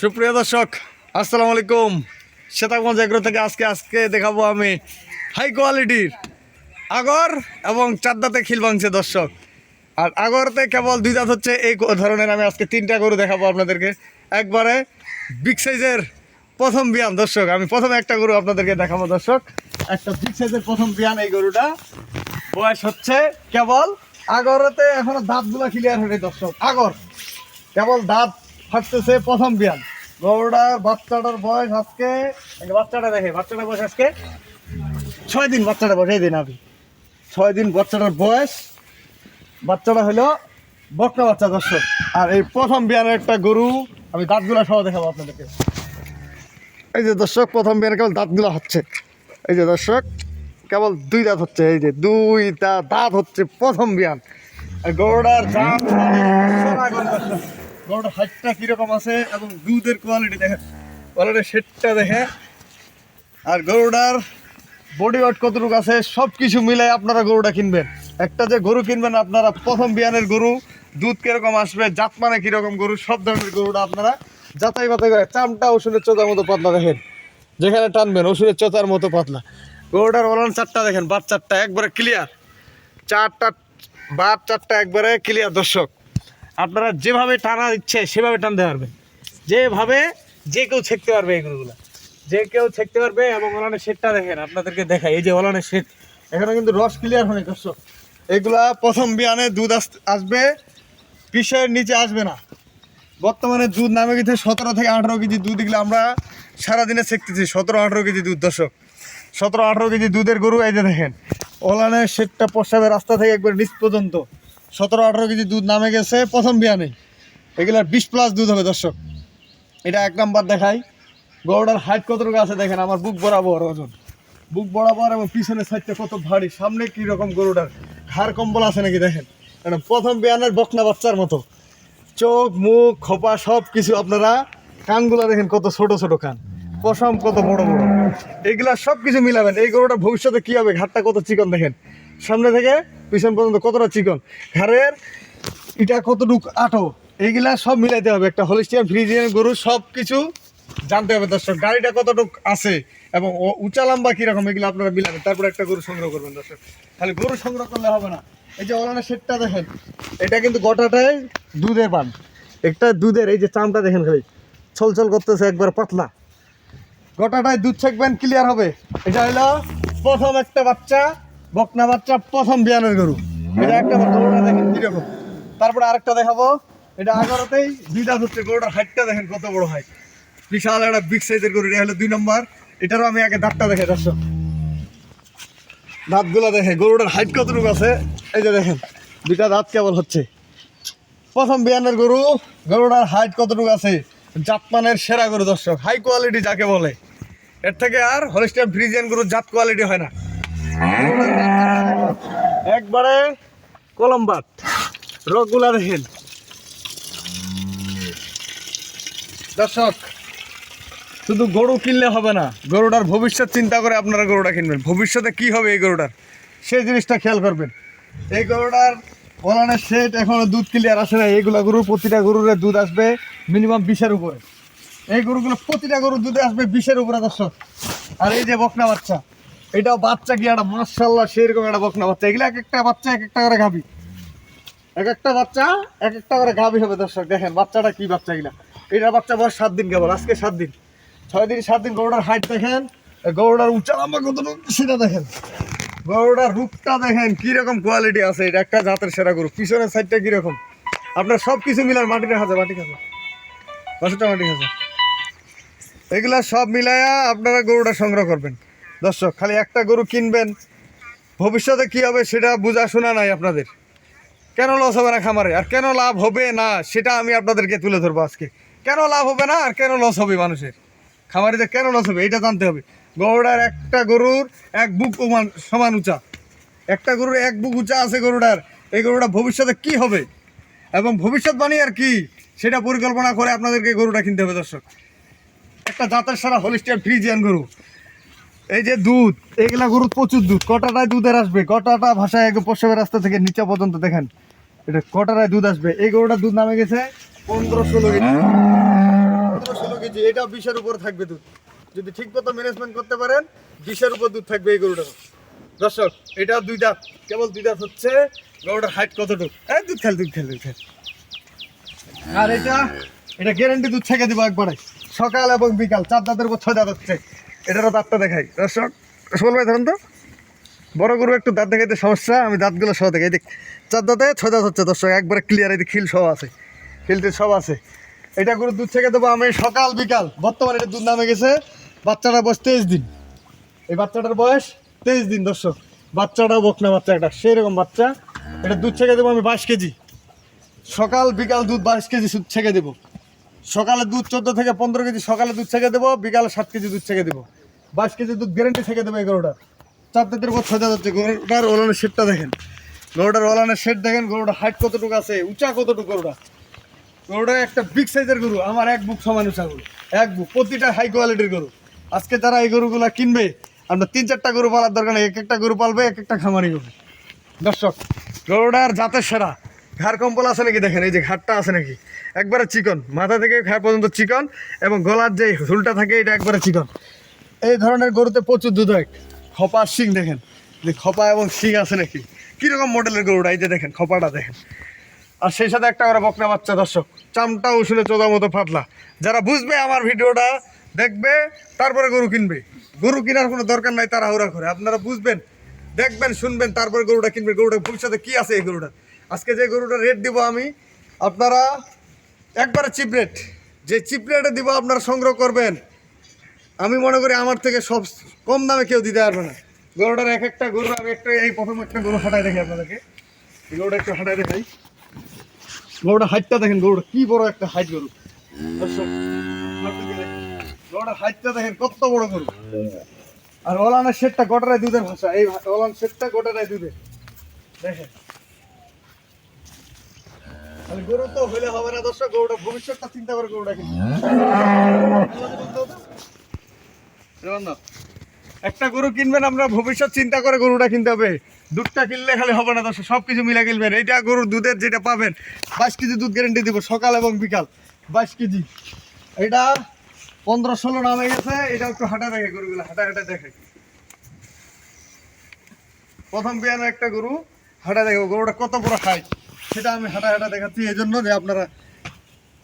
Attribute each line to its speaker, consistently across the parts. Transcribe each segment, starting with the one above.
Speaker 1: সুপ্রিয় দর্শক, আসসালামু আলাইকুম। শ্বেতাগঞ্জ এগ্রো থেকে আজকে আজকে দেখাবো আমি হাই কোয়ালিটির আগর এবং চারদাতে খিল ভাঙছে দর্শক। আর আগরতে কেবল দুই দাঁত হচ্ছে, এই ধরনের আমি আজকে তিনটা গরু দেখাবো আপনাদেরকে। একবারে বিগ সাইজের প্রথম বিয়ান দর্শক, আমি প্রথমে একটা গরু আপনাদেরকে দেখাবো দর্শক। একটা বিগ সাইজের প্রথম বিয়ান এই গরুটা। বয়স হচ্ছে কেবল আগরতে এখনও দাঁতগুলো ক্লিয়ার হয়নি দর্শক, আগর। কেবল দাঁত ফাটতেছে প্রথম বিয়ান। গরুটার বাচ্চাটার বয়স আজকে বাচ্চাটা দেখে, বাচ্চাটার বয়স আজকে? ছয় দিন বাচ্চাটা বয়স, এই দিন আমি ছয় দিন বাচ্চাটার বয়স। বাচ্চাটা হলো বকনা বাচ্চা দর্শক। আর এই প্রথম বিয়ানের একটা গরু, আমি দাঁতগুলা সহ দেখাবো আপনাদেরকে। এই যে দর্শক, প্রথম বিয়ানে কেবল দাঁতগুলো হচ্ছে। এই যে দর্শক কেবল দুই দাঁত হচ্ছে, এই যে দুই দাঁত দাঁত হচ্ছে প্রথম বিয়ান। গরুটার সোনা গরুটার হাইটটা কীরকম আছে এবং দুধের কোয়ালিটি দেখেন। কোয়ালিটির শেডটা দেখে আর গরুটার বডি ওয়েট কতটুকু আছে সব কিছু মিলে আপনারা গরুটা কিনবেন। একটা যে গরু কিনবেন, আপনারা প্রথম বিয়ানের গরু, দুধ কীরকম আসবে, জাত মানে কীরকম গরু, সব ধরনের গরুটা আপনারা যাতাই বাতাই করে চামটা ওষুধের চোতার মতো পাতলা দেখেন। যেখানে টানবেন, ওষুধের চোতার মতো পাতলা। গরুটার ওলান চারটা দেখেন বাদ চারটা একবারে ক্লিয়ার চারটা বাদ চারটা একবারে ক্লিয়ার দর্শক। আপনারা যেভাবে টানা ইচ্ছে সেভাবে টানতে পারবেন। যেভাবে যে কেউ ছেকতে পারবে এই গরুগুলা। যে কেউ ছেকতে পারবে এবং ওলানের শেডটা দেখেন, আপনাদেরকে দেখাই। এই যে ওলানের শেড, এখানে কিন্তু রস ক্লিয়ার হয়নি, দর্শক। এগুলা প্রথম বিয়ানে দুধ আস- আসবে পিসের নিচে আসবে না। বর্তমানে দুধ নামে গেছে সতেরো থেকে আঠেরো কেজি দুধ এগুলো আমরা সারাদিনে ছেকতেছি, সতেরো আঠেরো কেজি দুধ, দর্শক। সতেরো, আঠারো কেজি দুধের গরু, এই যে দেখেন ওলানের শেডটা প্রস্রাবের রাস্তা থেকে একবার নিচ পর্যন্ত। সতেরো, আঠারো কেজি দুধ নামে গেছে, প্রথম বিয়ানে। এগুলার বিশ প্লাস দুধ হবে, দর্শক। এটা এক নাম্বার দেখাই। গরুটার হাইট কতটুকু আছে দেখেন, আমার বুক বরাবর, ওজন। বুক বরাবর এবং পিছনের সাইডটা কত ভারী, সামনে কি রকম গরুটার ঘাড় কম্বল আছে নাকি দেখেন? মানে প্রথম বিয়ানের বকনা বাচ্চার মতো। চোখ, মুখ, খোপা সব কিছু আপনারা, কানগুলা দেখেন কত ছোট ছোট কান। পশম কত বড় বড় এইগুলা সব কিছু মিলাবেন। এই গরুটা ভবিষ্যতে কি হবে? ঘাটটা কত চিকন দেখেন। সামনে থেকে পিছন পর্যন্ত কতটা চিকন। ঘাড়ের এটা কতটুক আটো, এইগুলা সব মিলাইতে হবে। একটা হলিস্টিয়ান, ফ্রিজিয়ান গরু সব কিছু জানতে হবে দর্শক। গাড়িটা কতটুক আছে এবং উঁচা লম্বা কীরকম, এগুলো আপনারা মিলাবেন। তারপর একটা গরু সংগ্রহ করবেন দর্শক। খালি গরু সংগ্রহ করলে হবে না। এই যে ওলানের শেডটা দেখেন, এটা কিন্তু গোটাটাই দুধের পান। একটা দুধের, এই যে চামটা দেখেন খালি, ছলছল করতেছে একবার পাতলা। গোটাটাই দুধ ছাকবেন ক্লিয়ার হবে। এটা হলো প্রথম একটা বাচ্চা, বকনা বাচ্চা, প্রথম বিয়ানের গরু। এটা একটা গরুটা দেখেন কীরকম তারপরে আরেকটা দেখাবো। এটা আগরতেই দুইটা হচ্ছে, গরুটার হাইটটা দেখেন কত বড় হাইট বিশাল একটা বিগ সাইজের গরু, এটা হলো দুই নম্বর। এটারও আমি আগে দাঁতটা দেখে, দর্শক। দাঁতগুলো দেখে গরুটার হাইট কতটুকু আছে? এই যে দেখেন, দুইটা দাঁত কেবল হচ্ছে। প্রথম বিয়ানের গরু, গরুটার হাইট কতটুকু আছে? জাতমানের সেরা গরু দর্শক হাই কোয়ালিটি যাকে বলে। এর থেকে আর হলিস্টার ফ্রিজিয়ান গরুর জাত কোয়ালিটি হয় না। একবারে কলম্বাট রগগুলা দেখেন দর্শক, শুধু গরু কিনলে হবে না, গরুটার ভবিষ্যৎ চিন্তা করে আপনারা গরুটা কিনবেন। ভবিষ্যতে কি হবে এই গরুটার? সেই জিনিসটা খেয়াল করবেন। এই গরুটার ওলানের সেট এখনও দুধ ক্লিয়ার আসে না এইগুলা গরুর প্রতিটা গরুর দুধ আসবে। মিনিমাম বিশের উপরে। এই গরুগুলো প্রতিটা গরুর দুধে আসবে বিশের উপরে, দর্শক। আর এই যে বকনা বাচ্চা, এটাও বাচ্চা কি একটা মার্শাল্লাহ সেরকম একটা বকনা বাচ্চা। এগুলো এক একটা বাচ্চা এক একটা করে গাবি এক একটা বাচ্চা এক একটা করে গাবি হবে, দর্শক। দেখেন, বাচ্চাটা কি বাচ্চা এগুলা? এটার বাচ্চা বয়স সাত দিন কেবল, আজকে সাত দিন। ছয় দিন, সাত দিন গরুটার হাইট দেখেন। গরুটার উঁচা লম্বা কতটুকু সেটা দেখেন। গরুটার রূপটা দেখেন, কীরকম কোয়ালিটি আছে এটা, একটা জাতের সেরা গরু। পিছনের সাইডটা কীরকম? আপনার সব কিছু মিলার মাটিতে খাচ্ছে মাটি খাচ্ছে বাসুটা মাটি খাচ্ছে এগুলা সব মিলায়া আপনারা গরুটা সংগ্রহ করবেন। দর্শক, খালি একটা গরু কিনবেন, ভবিষ্যতে কি হবে সেটা বোঝা শোনা নাই আপনাদের। কেন লস হবে না খামারে? আর কেন লাভ হবে না, সেটা আমি আপনাদেরকে তুলে ধরবো আজকে। কেন লাভ হবে না, আর কেন লস হবে মানুষের? খামারিদের কেন লস হবে, এটা জানতে হবে। গরুটার একটা গরুর এক বুক সমান উঁচা। একটা গরুর এক বুক উঁচা আছে গরুটার। এই গরুটা ভবিষ্যতে কি হবে? এবং ভবিষ্যৎবাণী আর কি? সেটা পরিকল্পনা করে আপনাদেরকে গরুটা কিনতে হবে দর্শক। একটা জাতের সারা হলিস্টিয়ান ফ্রিজিয়ান গরু। এই যে দুধ এগুলা গরু প্রচুর দুধ। কটাটায় দুধের আসবে? কটাটা ভাষায় একদম পশ্চিমের রাস্তা থেকে নিচে পর্যন্ত দেখেন। এটা কটাটায় দুধ আসবে? এই গরুটার দুধ নামে গেছে? পনেরো ষোলো কেজি। পনেরো ষোলো কেজি। এটা বিশের উপর থাকবে দুধ। যদি ঠিক মতো ম্যানেজমেন্ট করতে পারেন বিশের উপর দুধ থাকবে এই গরুটার। দর্শক এটা দুই দাঁত কেবল দুই দাঁত হচ্ছে। গরুটার হাইট কতটুকু? এই দুধ খেল দুধ খেল দুধ খেল। আর এটা এটা গ্যারান্টি দুধ থেকে দিব একবারে। সকাল এবং বিকাল, চার দাঁতের উপর ছয় দাঁত হচ্ছে। এটারও দাঁতটা দেখাই। দর্শক সুবল ভাই, ধরুন তো। বড় গরু একটু দাঁত দেখাইতে সমস্যা, আমি দাঁতগুলো সহ দেখাই। দেখ চার দাঁতে ছয় দাঁত হচ্ছে। দর্শক, একবারে ক্লিয়ার এই খিল সব আছে। খিলতে সব আছে। এটা গরু দুধ থেকে দেবো আমি সকাল, বিকাল। বর্তমানে এটা দুধ নামে গেছে বাচ্চাটা বয়স তেইশ দিন। এই বাচ্চাটার বয়স তেইশ দিন, দর্শক। বাচ্চাটাও বকনা বাচ্চা, একটা সেরকম বাচ্চা। এটা দুধ থেকে দেবো আমি বাইশ কেজি। সকাল, বিকাল দুধ বাইশ কেজি ছেঁকে দেবো। সকালে দুধ চোদ্দ থেকে পনেরো কেজি, সকালে দুধ ছেঁকে দেবো, বিকালে সাত কেজি দুধ ছেঁকে দেবো। বাইশ কেজি দুধ গ্যারেন্টি ছেঁকে দেবো এগারোটা চার দাঁতের উপর ছয় দাঁত হচ্ছে। গরুটার ওলানের শেডটা দেখেন। গরুটার ওলানের শেড দেখেন, গরুটার হাইট কতটুকু আছে, উঁচা কতটুকু গরুটা। গরুটা একটা বিগ সাইজের গরু, আমার এক বুক সমান উঁচা গরু। এক বুক প্রতিটা হাই কোয়ালিটির গরু। আজকে যারা এই গরুগুলো কিনবে আপনার তিন চারটা গরু পালার দরকার এক একটা গরু পালবে, এক একটা খামারি গরু। দর্শক, গরুটার জাতের সেরা। ঘাড় কম্বল আছে নাকি দেখেন, এই যে ঘাটটা আছে নাকি? একবারে চিকন, মাথা থেকে ঘাড় পর্যন্ত চিকন এবং গলার যে ঝুলটা থাকে, এটা একবারে চিকন। এই ধরনের গরুতে প্রচুর দুধ হয়। খপা শিং দেখেন, যে খপা এবং শিং আছে নাকি? কীরকম মডেলের গরুটা, এই যে দেখেন, খপাটা দেখেন। আর সেই সাথে একটা করে বকনা বাচ্চা, দর্শক চামটা উসুলে চোদা মতো ফাটলা। যারা বুঝবে আমার ভিডিওটা, দেখবে, তারপরে গরু কিনবে। গরু কেনার কোনো দরকার নাই তারা হুরা করে। আপনারা বুঝবেন, দেখবেন, শুনবেন, তারপরে গরুটা কিনবেন গরুটা ভবিষ্যতে কি আছে এই গরুটা আজকে যে গরুটা রেট দিব আমি, আপনারা একবারে চিপ রেট যে চিপ রেটে দিব, আপনারা সংগ্রহ করবেন। আমি মনে করি আমার থেকে সব কম দামে কেউ দিতে পারবে না। গরুটার এক একটা গরু, আমি একটা এই প্রথম একটা গরু হাঁটাই দেখি আপনাদেরকে। এই গরুটা একটু হাঁটাই দেখাই। গরুটা হাইটটা দেখেন, গরুটা কি বড় একটা হাইট গরু। গরুটার হাইটটা দেখেন, কত বড় গরু। আর ওলানের শেডটা গোটারায় দুধের ভাষা, এই ওলান শেডটা গোটারায় দুধের। দেখেন। তো হবে না ভবিষ্যৎটা চিন্তা করে গরুটা একটা গরু কিনবেন, আমরা ভবিষ্যৎ চিন্তা করে গরুটা কিনতে হবে। দুধটা কিনলে খালি হবে না দর্শক, সব কিছু মিলে কিনবেন এইটা গরুর দুধের যেটা পাবেন, বাইশ কেজি দুধ গ্যারেন্টি দিব সকাল এবং বিকাল। বাইশ কেজি। এটা পনেরো ষোলো নামে গেছে এটা একটু হাঁটা দেখে, গরুগুলো হাঁটা হাঁটা দেখে। প্রথম বিয়ানো একটা গরু, হাঁটা দেখে, গরুটা কত বড় খায় সেটা আমি হাঁটা হাঁটা দেখাচ্ছি, এই জন্য যে আপনারা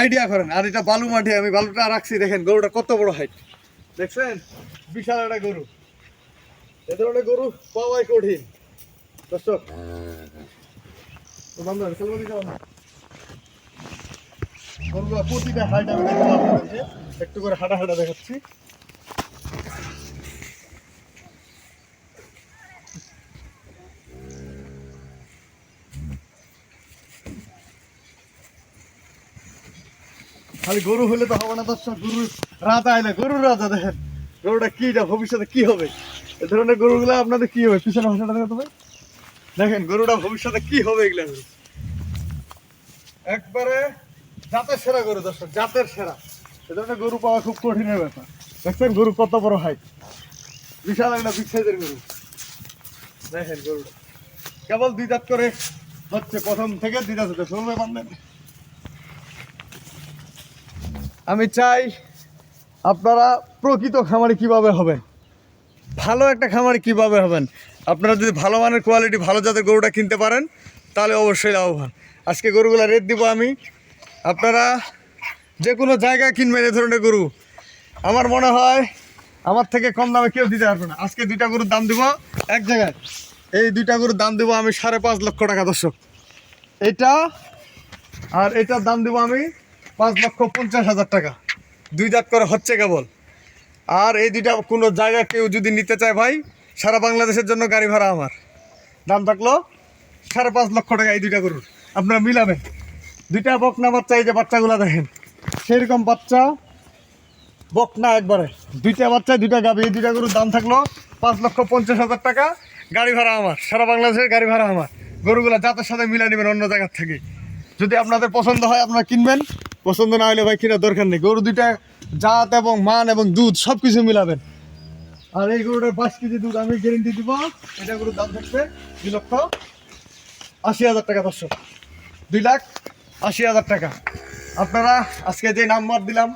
Speaker 1: আইডিয়া করেন। আর এটা বালু মাঠে, আমি বালুটা রাখছি, দেখেন, গরুটা কত বড় হাইট দেখছেন? বিশাল একটা গরু। এ ধরনের গরু পাওয়াই কঠিন। দর্শক প্রতিটা হাইট একটু করে হাঁটা হাঁটা দেখাচ্ছি। খালি গরু হলে তো হবে না দর্শক গরু রাজা আইলে গরুর রাজা দেখেন, গরুটা কি এটা, ভবিষ্যতে কি হবে? এ ধরনের গরুগুলো আপনাদের কি হবে? পিছনে ভাষাটা দেখো তবে দেখেন, গরুটা ভবিষ্যতে কি হবে এগুলা একবারে জাতের সেরা গরু, দর্শক, জাতের সেরা। এ ধরনের গরু পাওয়া খুব কঠিনের ব্যাপার। দেখছেন, গরু কত বড় হাইট বিশাল একটা বিগ সাইজের গরু। দেখেন গরুটা। কেবল দুই করে হচ্ছে, প্রথম থেকে দুই দাঁত হচ্ছে। শুনবে পারলেন আমি চাই আপনারা প্রকৃত খামারি কীভাবে হবেন? ভালো একটা খামারি কীভাবে হবেন? আপনারা যদি ভালো মানের কোয়ালিটি ভালো জাতের গরুটা কিনতে পারেন, তাহলে অবশ্যই লাভবান। আজকে গরুগুলো রেট দিব আমি। আপনারা যে কোনো জায়গায় কিনবেন এ ধরনের গরু। আমার মনে হয় আমার থেকে কম দামে কেউ দিতে পারবে না। আজকে দুইটা গরুর দাম দিব এক জায়গায়। এই দুইটা গরুর দাম দেবো আমি সাড়ে পাঁচ লক্ষ টাকা, দর্শক। এটা আর এটার দাম দেবো আমি পাঁচ লক্ষ পঞ্চাশ হাজার টাকা। দুই দাঁত করে হচ্ছে কেবল। আর এই দুইটা কোনো জায়গা কেউ যদি নিতে চায় ভাই, সারা বাংলাদেশের জন্য গাড়ি ভাড়া আমার। দাম থাকল সাড়ে পাঁচ লক্ষ টাকা এই দুইটা গরুর। আপনারা মিলাবেন। দুইটা বকনা বাচ্চা, এই যে বাচ্চাগুলো দেখেন। সেরকম বাচ্চা বকনা একবারে। দুইটা বাচ্চা, দুইটা গাবি, এই দুইটা গরুর দাম থাকল পাঁচ লক্ষ পঞ্চাশ হাজার টাকা। গাড়ি ভাড়া আমার। সারা বাংলাদেশের গাড়ি ভাড়া আমার। গরুগুলো জাতের সাথে মিলা নেবেন অন্য জায়গার থেকে। যদি আপনাদের পছন্দ হয়, আপনারা কিনবেন। পছন্দ না হলে ভাই কেনার দরকার নেই। গরু দুইটা জাত এবং মান এবং দুধ সব কিছু মিলাবেন। আর এই গরুটার পাঁচ কেজি দুধ আমি গ্যারেন্টি দিব। এটা গরুর দাম থাকবে দুই লক্ষ আশি হাজার টাকা দর্শক। দুই লাখ আশি হাজার টাকা। আপনারা আজকে যে নাম্বার দিলাম,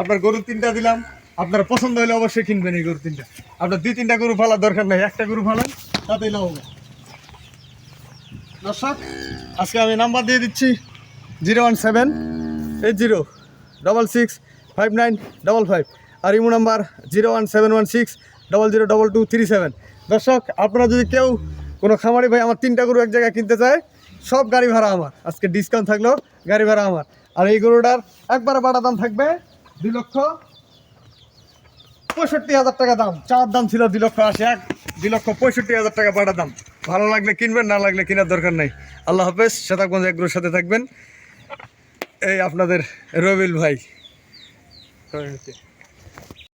Speaker 1: আপনার গরু তিনটা দিলাম, আপনার পছন্দ হলে অবশ্যই কিনবেন এই গরু তিনটা। আপনার দুই তিনটা গরু ফালার দরকার নেই, একটা গরু ফালান তাতেই লাভ হবে দর্শক, আজকে আমি নাম্বার দিয়ে দিচ্ছি zero one seven eight zero double six five nine double five আর imo number zero one seven one six double zero double two three seven দর্শক, আপনারা যদি কেউ কোনো খামারি ভাই আমার তিনটা গরু এক জায়গায় কিনতে চায়, সব গাড়ি ভাড়া আমার। আজকে ডিসকাউন্ট থাকলেও গাড়ি ভাড়া আমার। আর এই গরুটার একবারে বাটা দাম থাকবে দুই লক্ষ পঁয়ষট্টি হাজার টাকা দাম। চার দাম ছিল, দুই লক্ষ আশি এক, দুই লক্ষ পঁয়ষট্টি হাজার টাকা বাটা দাম। ভালো লাগলে কিনবেন, না লাগলে কেনার দরকার নেই। আল্লাহ হাফেজ শতাবগঞ্জ এগ্রোর সাথে থাকবেন। এই আপনাদের রবিল ভাই।